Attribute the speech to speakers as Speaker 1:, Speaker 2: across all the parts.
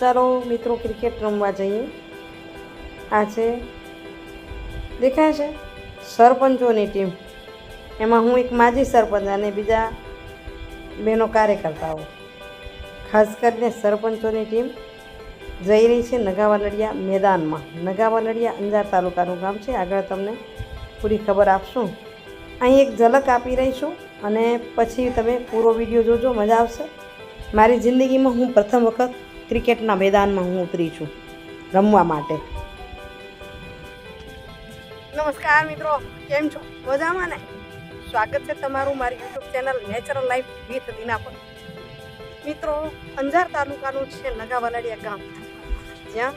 Speaker 1: ચાલો મિત્રો ક્રિકેટ રમવા જઈએ. આ છે. દેખાય છે? સરપંચોની ટીમ. એમાં હું એક માજી સરપંચ અને બીજા બહેનો કાર્યકર્તાઓ. ખાસ કરીને સરપંચોની ટીમ જઈ રહી છે નગાવાલડિયા મેદાનમાં. નગાવાલડિયા અંજાર તાલુકાનું ગામ છે. આગળ તમને પૂરી ખબર આપશું. અહીં એક ઝલક આપી રહી છું અને પછી તમે પૂરો વીડિયો જોજો. મજા આવશે. મારી જિંદગીમાં હું પ્રથમ વખત ક્રિકેટના મેદાનમાં હું ઉતરી છું રમવા માટે. નમસ્કાર મિત્રો, કેમ છો? મજામાં ને? સ્વાગત છે તમારું મારી YouTube channel natural life with Dina પર. મિત્રો, અંજાર તાલુકાનું છે નગાવલાડિયા ગામ. જ્યાં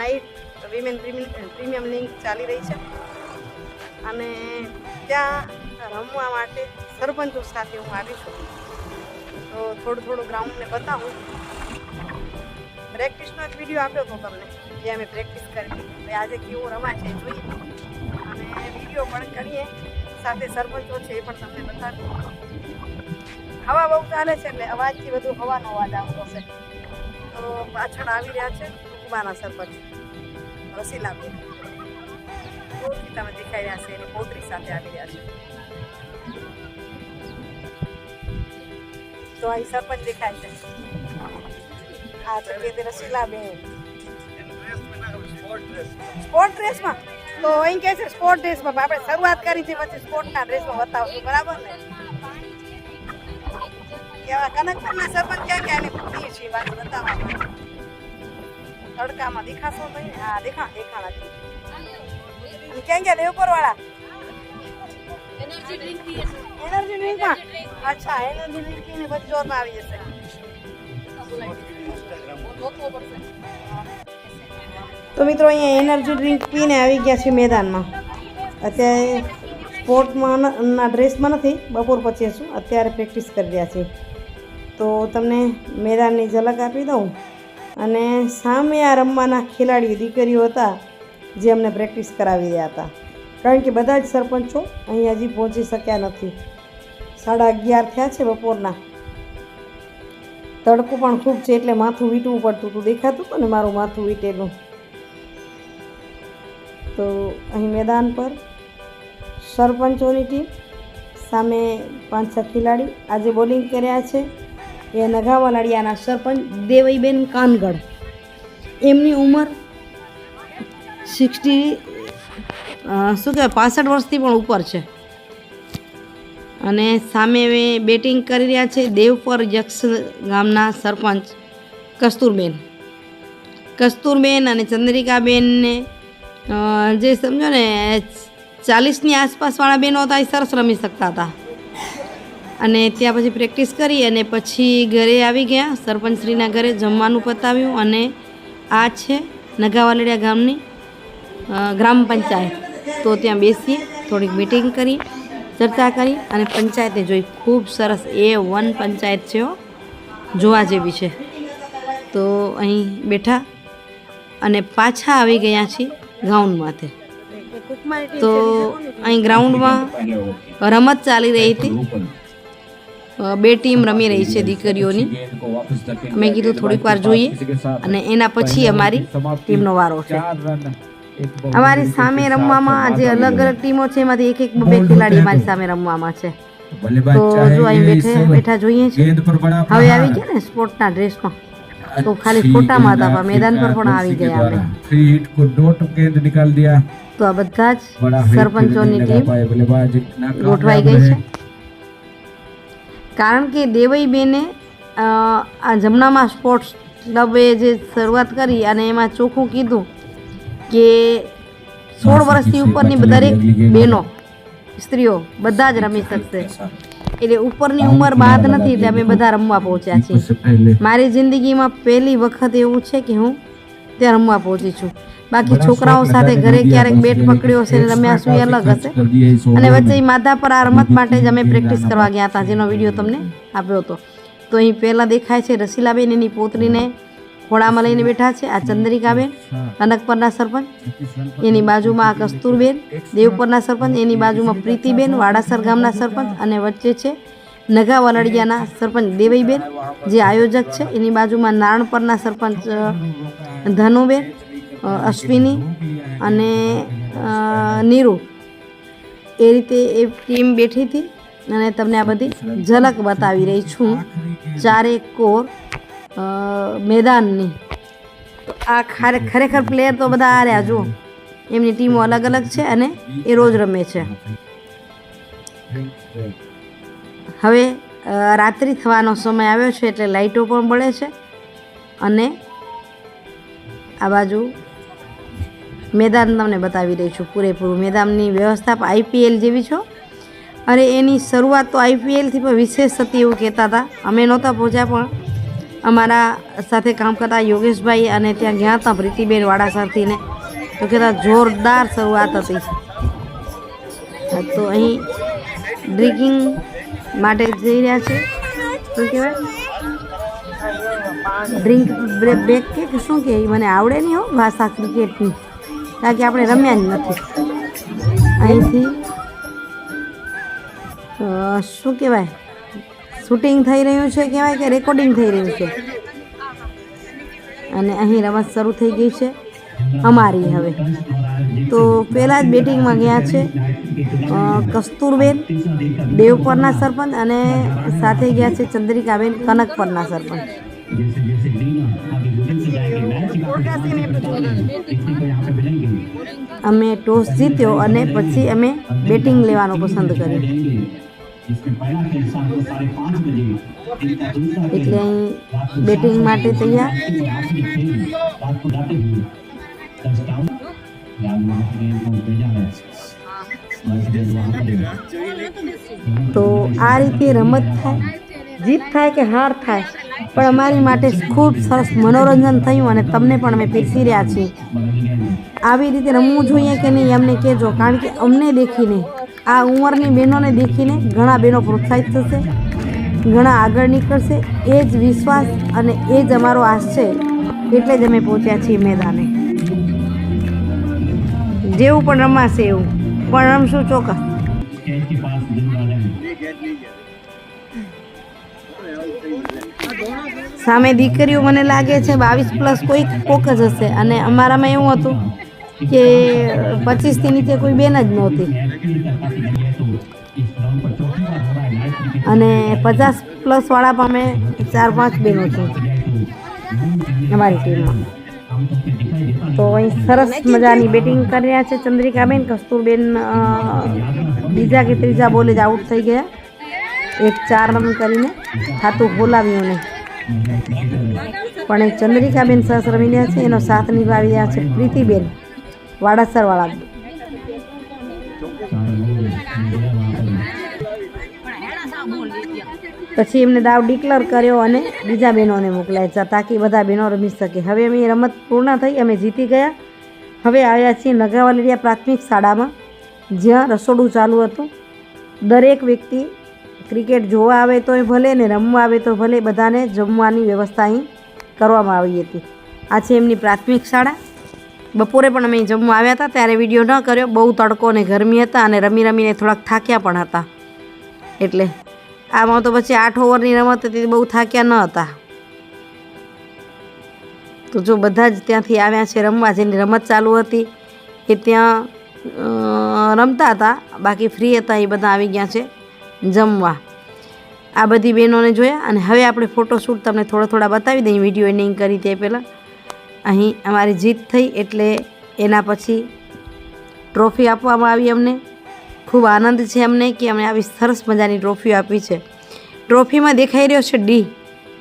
Speaker 1: નાઇટ વિમેન પ્રીમિયમ લીગ ચાલી રહી છે. અને ત્યાં રમવા માટે સરપંચો સાથે હું આવી છું. તો થોડું થોડું ગ્રાઉન્ડને બતાવું. પ્રેક્ટિસનો એક વીડિયો આપ્યો હતો તમને, જે અમે પ્રેક્ટિસ કરી હતી. આજે કેવું રમાય છે જોઈએ. અને વીડિયો પણ કરીએ. સાથે સરપંચો છે એ પણ તમને બતાવી હવા બહુ ચાલે છે એટલે અવાજથી વધુ હવાનો અવાજ આવતો છે તો પાછળ આવી રહ્યા છે ઉમાના સરપંચ. રસીલાબેન તમે દેખાઈ રહ્યા છે. એની પોતરી સાથે આવી રહ્યા છે. તો અહીં સરપંચ દેખાય છે. આ તો કે તે રસીલાબેન સ્પોર્ટ ડ્રેસમાં તો અહીં કહે છે સ્પોર્ટ ડ્રેસમાં આપણે શરૂઆત કરી છે પછી સ્પોર્ટના ડ્રેસમાં બતાવશું બરાબર ને? કેવા કનકપુરના સરપંચ ક્યાં ક્યાં એની પુત્રી છે વાત બતાવવા. તડકામાં દેખાશો તો હા દેખા દેખાણા ક્યાં ગયા દેવપર વાળા
Speaker 2: એનર્જી ડ્રિંક પીએ છે.
Speaker 1: એનર્જી ડ્રિંકમાં અચ્છા એનર્જી ડ્રિંક પીને પછી જોરમાં આવી જશે. તો મિત્રો અહીંયા એનર્જી ડ્રિંક પીને આવી ગયા છે મેદાનમાં. અત્યારે સ્પોર્ટમાં ના ડ્રેસમાં નથી, બપોર પછી છું અત્યારે પ્રેક્ટિસ કરી રહ્યા છીએ. તો તમને મેદાનની ઝલક આપી દઉં. અને સામે આ રમવાના ખેલાડીઓ, દીકરીઓ હતા, જે અમને પ્રેક્ટિસ કરાવી રહ્યા હતા. કારણ કે બધા જ સરપંચો અહીં હજી પહોંચી શક્યા નથી. સાડા અગિયાર થયા છે બપોરના. તડકો પણ ખૂબ છે એટલે માથું વીંટવું પડતું હતું. દેખાતું હતું ને મારું માથું વીંટેલું? તો અહીં મેદાન પર સરપંચોની ટીમ સામે પાંચ છ ખેલાડી આજે બોલિંગ કર્યા છે. એ નગાવાલાડિયાના સરપંચ દેવઈબેન કાનગઢ એમની ઉંમર સિક્સટી શું કહેવાય, પાસઠ વર્ષથી પણ ઉપર છે. અને સામે બેટિંગ કરી રહ્યા છે દેવપર યક્ષ ગામના સરપંચ કસ્તુરબેન. કસ્તુરબેન અને ચંદ્રિકાબેનને જે સમજો ને, ચાલીસની આસપાસવાળા બહેનો હતા એ સરસ રમી શકતા હતા. અને ત્યાં પછી પ્રેક્ટિસ કરી અને પછી ઘરે આવી ગયા, સરપંચશ્રીના ઘરે જમવાનું પતાવ્યું અને આ છે નગાવાલડિયા ગામની ગ્રામ પંચાયત. તો ત્યાં બેસીએ, થોડીક મિટિંગ કરી ચર્ચા કરી અને પંચાયતને જોઈ ખૂબ સરસ એ વન પંચાયત છે જોવા જેવી છે. તો અહીં બેઠા અને પાછા આવી ગયા છીએ ગ્રાઉન્ડમાંથી. તો અહીં ગ્રાઉન્ડમાં રમત ચાલી રહી હતી. બે ટીમ રમી રહી છે દીકરીઓની.
Speaker 3: મેં કીધું થોડીક વાર જોઈએ
Speaker 1: અને એના પછી અમારી ટીમનો વારો છે. અમારી સામે રમવામાં જે અલગ અલગ ટીમો છે એમાંથી એક એક બે ખેલાડી અમારી સામે રમવામાં છે તો જો અહીં બેઠે બેઠા જોઈએ છે હવે આવી ગયા ને સ્પોર્ટના ડ્રેસમાં તો ખાલી ફોટામાં હતા પણ મેદાન પર પણ આવી ગયા અમે
Speaker 3: फ्री हिट को डॉट गेंद निकाल दिया
Speaker 1: તો આ બધા જ
Speaker 3: बड़ा हिट
Speaker 1: સરપંચોની
Speaker 3: नहीं
Speaker 1: ટીમ
Speaker 3: लगा पाए बल्लेबाज नाकामयाब
Speaker 1: ગોઠવાઈ ગઈ છે
Speaker 3: रहे।
Speaker 1: કારણ કે દેવઈબેને અ, આ જમણામાં સ્પોર્ટ્સ ક્લબે જે શરૂઆત કરી અને એમાં ચોખ્ખું કીધું કે સોળ વર્ષથી ઉપરની દરેક બહેનો સ્ત્રીઓ બધા જ રમી શકશે. એટલે ઉપરની ઉંમર બાદ નથી એટલે અમે બધા રમવા પહોંચ્યા છીએ. મારી જિંદગીમાં પહેલી વખત એવું છે કે હું ત્યાં રમવા પહોંચી છું. બાકી છોકરાઓ સાથે ઘરે ક્યારેક બેટ પકડ્યો હશે ને રમ્યા શું અલગ હશે. અને વચ્ચે માધા પર આ રમત માટે જ અમે પ્રેક્ટિસ કરવા ગયા હતા જેનો વીડિયો તમને આપ્યો હતો. તો અહીં પહેલાં દેખાય છે રસીલાબેન એની પોતરીને ખોળામાં લઈને બેઠા છે, આ ચંદ્રિકાબેન કનકપરના સરપંચ. એની બાજુમાં આ કસ્તુરબેન, દેવપરના સરપંચ, એની બાજુમાં પ્રીતિબેન, વાડાસર ગામના સરપંચ અને વચ્ચે છે નગા વલડિયાના સરપંચ દેવઈબેન, જે આયોજક છે. એની બાજુમાં નારણપરના સરપંચ ધનુબેન અશ્વિની અને નીરુ. એ રીતે એ ટીમ બેઠી હતી અને તમને આ બધી ઝલક બતાવી રહી છું. ચારે કોર મેદાનની. તો આ ખરે- ખરેખર પ્લેયર તો બધા આ રહ્યા જુઓ. એમની ટીમો અલગ અલગ છે અને એ રોજ રમે છે. હવે રાત્રિ થવાનો સમય આવ્યો છે એટલે લાઇટો પણ બળે છે અને આ બાજુ મેદાન તમને બતાવી રહી છું પૂરેપૂરું. મેદાનની વ્યવસ્થા પણ આઈપીએલ જેવી છો અરે એની શરૂઆત તો આઈપીએલથી પણ વિશેષ હતી એવું કહેતા હતા. અમે નહોતા પહોંચ્યા પણ અમારા સાથે કામ કરતા યોગેશભાઈ અને ત્યાં ગયા હતા પ્રીતિબેન વાડાસરથીને. તો કહેતા જોરદાર શરૂઆત હતી. તો અહીં ડ્રિંકિંગ માટે જઈ રહ્યા છે. શું કહેવાય? ડ્રિંક બ્રેક કે શું કે મને આવડે નહીં હો ભાષા ક્રિકેટની. કારણ કે આપણે રમ્યા જ નથી. અહીંથી શું કહેવાય? શૂટિંગ થઈ રહ્યું છે, કહેવાય કે રેકોર્ડિંગ થઈ રહ્યું છે. અને અહીં રમત શરૂ થઈ ગઈ છે, અમારી હવે. તો પહેલાં જ બેટિંગમાં ગયા છે કસ્તુરબેન, દેવપરના સરપંચ અને સાથે ગયા છે ચંદ્રિકાબેન, કનકપરના સરપંચ. અમે ટોસ જીત્યો અને પછી અમે બેટિંગ લેવાનું પસંદ કર્યું. એટલે બેટિંગ માટે તૈયાર તો આ રીતે રમત થાય જીત થાય કે હાર થાય પણ અમારી માટે ખૂબ સરસ મનોરંજન થયું અને તમને પણ અમે પીરસી રહ્યા છીએ. આવી રીતે રમવું જોઈએ કે નહીં અમને કહેજો કારણ કે અમને દેખીને આ ઉંમરની બહેનોને દેખીને ઘણા બહેનો પ્રોત્સાહિત થશે, ઘણા આગળ નીકળશે. એ જ વિશ્વાસ અને એ જ અમારો આશ છે. એટલે જ અમે પહોંચ્યા છીએ મેદાને. જેવું પણ રમાશે એવું. પણ રમશું ચોક્કસ. સામે દીકરીઓ મને લાગે છે બાવીસ પ્લસ કોઈક કોક જ હશે. અને અમારામાં એવું હતું કે પચીસથી નીચે કોઈ બેન જ નહોતી. અને પચાસ પ્લસ વાળા પણ અમે ચાર પાંચ બહેનો છે અમારી ટીમમાં તો અહીં સરસ મજાની બેટિંગ કરી રહ્યા છે ચંદ્રિકાબેન કસ્તુરબેન બીજા કે ત્રીજા બોલે જ આઉટ થઈ ગયા. એક ચાર રન કરીને ખાતું બોલાવ્યું ને પણ ચંદ્રિકાબેન સરસ રમી રહ્યા છે એનો સાથ નિભાવી રહ્યા છે પ્રીતિબેન. વાડાસરવાળા પછી એમને દાવ ડિક્લેર કર્યો અને બીજા બહેનોને મોકલાય છે. તાકી બધા બહેનો રમી શકે. હવે અમે રમત પૂર્ણ થઈ, અમે જીતી ગયા. હવે આવ્યા છીએ નગાવાલેરિયા પ્રાથમિક શાળામાં, જ્યાં રસોડું ચાલુ હતું. દરેક વ્યક્તિ ક્રિકેટ જોવા આવે તોય ભલે ને રમવા આવે તો ભલે, બધાને જમવાની વ્યવસ્થા અહીં કરવામાં આવી હતી. આ છે એમની પ્રાથમિક શાળા. બપોરે પણ અમે જમવા આવ્યા હતા, ત્યારે વીડિયો ન કર્યો. બહુ તડકો અને ગરમી હતા અને રમી રમીને થોડાક થાક્યા પણ હતા. એટલે આમાં તો પછી આઠ ઓવરની રમત હતી, બહુ થાક્યા ન હતા. તો જો બધા જ ત્યાંથી આવ્યા છે રમવા, જેની રમત ચાલુ હતી એ ત્યાં રમતા હતા. બાકી ફ્રી હતા એ બધા આવી ગયા છે જમવા. આ બધી બહેનોને જોયા અને હવે આપણે ફોટોશૂટ તમને થોડા થોડા બતાવી દઈએ, વીડિયો એન્ડિંગ કરી તે પહેલાં. અહીં અમારી જીત થઈ એટલે એના પછી ટ્રોફી આપવામાં આવી અમને. ખૂબ આનંદ છે અમને કે અમને આવી સરસ મજાની ટ્રોફીઓ આપી છે. ટ્રોફીમાં દેખાઈ રહ્યો છે ડી.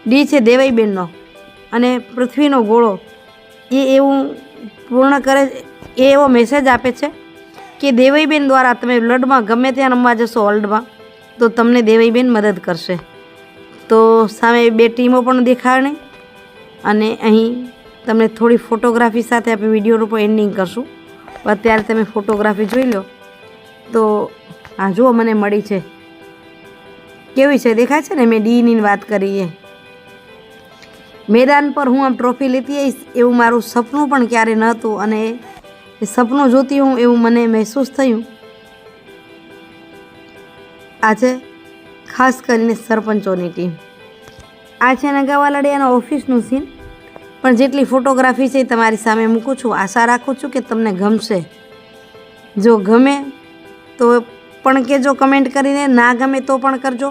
Speaker 1: ડી છે દેવાઈબેનનો. અને પૃથ્વીનો ગોળો. એ એવું પૂર્ણ કરે એ એવો મેસેજ આપે છે કે દેવાઈબેન દ્વારા તમે બ્લડમાં ગમે ત્યાં રમવા જશો વર્લ્ડમાં તો તમને દેવાઈબેન મદદ કરશે. તો સામે બે ટીમો પણ દેખાડે અને અહીં તમને થોડી ફોટોગ્રાફી સાથે આપણે વિડીયોનું પણ એન્ડિંગ કરશું. અત્યારે તમે ફોટોગ્રાફી જોઈ લો. તો આ જુઓ, મને મળી છે. કેવી છે? દેખાય છે ને? મેં ડીની વાત કરી એ. મેદાન પર હું આમ ટ્રોફી લેતી આવીશ, એવું મારું સપનું પણ ક્યારે નહોતું અને એ સપનું જોતી હું એવું મને મહેસૂસ થયું. આજે ખાસ કરીને સરપંચોની ટીમ આ છે નગાવાલાડિયાના ઓફિસનું સીન પણ જેટલી ફોટોગ્રાફી છે એ તમારી સામે મૂકું છું. આશા રાખું છું કે તમને ગમશે. જો ગમે તો પણ કહેજો કમેન્ટ કરીને, ના ગમે તો પણ કરજો.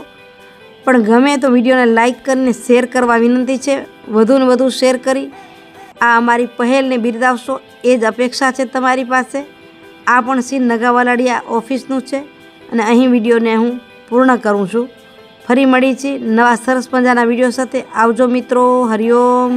Speaker 1: પણ ગમે તો વિડીયોને લાઇક કરીને શેર કરવા વિનંતી છે. વધુને વધુ શેર કરી. આ અમારી પહેલને બિરદાવશો. એ જ અપેક્ષા છે તમારી પાસે. આ પણ સીન નગાવાલાડિયા ઓફિસનું છે અને અહીં વિડીયોને હું પૂર્ણ કરું છું. ફરી મળી છીએ નવા સરસ મજાના વીડિયો સાથે. આવજો મિત્રો. હરિઓમ.